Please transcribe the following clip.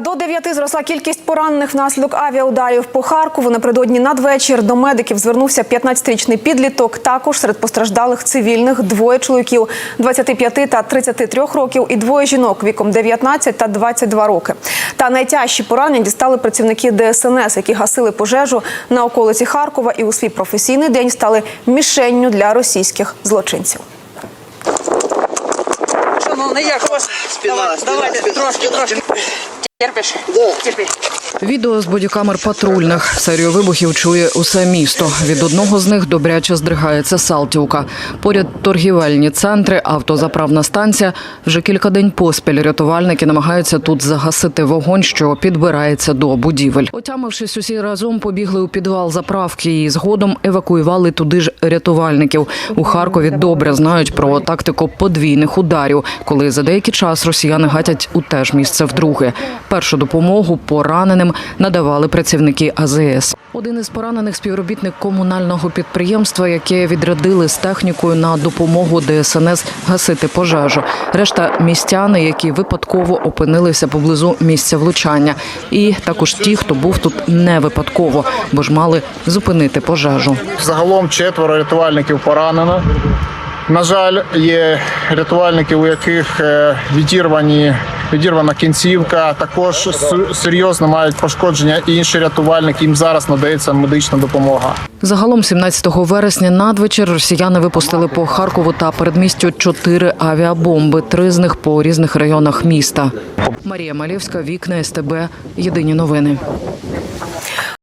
До дев'яти зросла кількість поранених внаслідок авіаударів по Харкову. Напередодні надвечір до медиків звернувся 15-річний підліток. Також серед постраждалих цивільних двоє чоловіків 25 та 33 років і двоє жінок віком 19 та 22 роки. Та найтяжчі поранення дістали працівники ДСНС, які гасили пожежу на околиці Харкова і у свій професійний день стали мішенню для російських злочинців. Шановний, як у вас? Спина, давайте, спина. трошки, трошки. Терпиш? Да. Терпи. Відео з бодікамер патрульних. Серію вибухів чує усе місто. Від одного з них добряче здригається Салтівка. Поряд торгівельні центри, автозаправна станція. Вже кілька день поспіль рятувальники намагаються тут загасити вогонь, що підбирається до будівель. Отямившись, усі разом побігли у підвал заправки і згодом евакуювали туди ж рятувальників. У Харкові добре знають про тактику подвійних ударів, коли за деякий час росіяни гатять у те ж місце вдруге. Першу допомогу пораненим надавали працівники АЗС. Один із поранених співробітник комунального підприємства, яке відрядили з технікою на допомогу ДСНС гасити пожежу. Решта містяни, які випадково опинилися поблизу місця влучання, і також ті, хто був тут не випадково, бо ж мали зупинити пожежу. Загалом четверо рятувальників поранено. На жаль, є рятувальники, у яких е, відірвані, відірвана кінцівка. Також серйозно мають пошкодження і інші рятувальники. Їм зараз надається медична допомога. Загалом 17 вересня надвечір росіяни випустили по Харкову та передмістю чотири авіабомби, три з них по різних районах міста. Марія Малєвська, вікна СТБ. Єдині новини.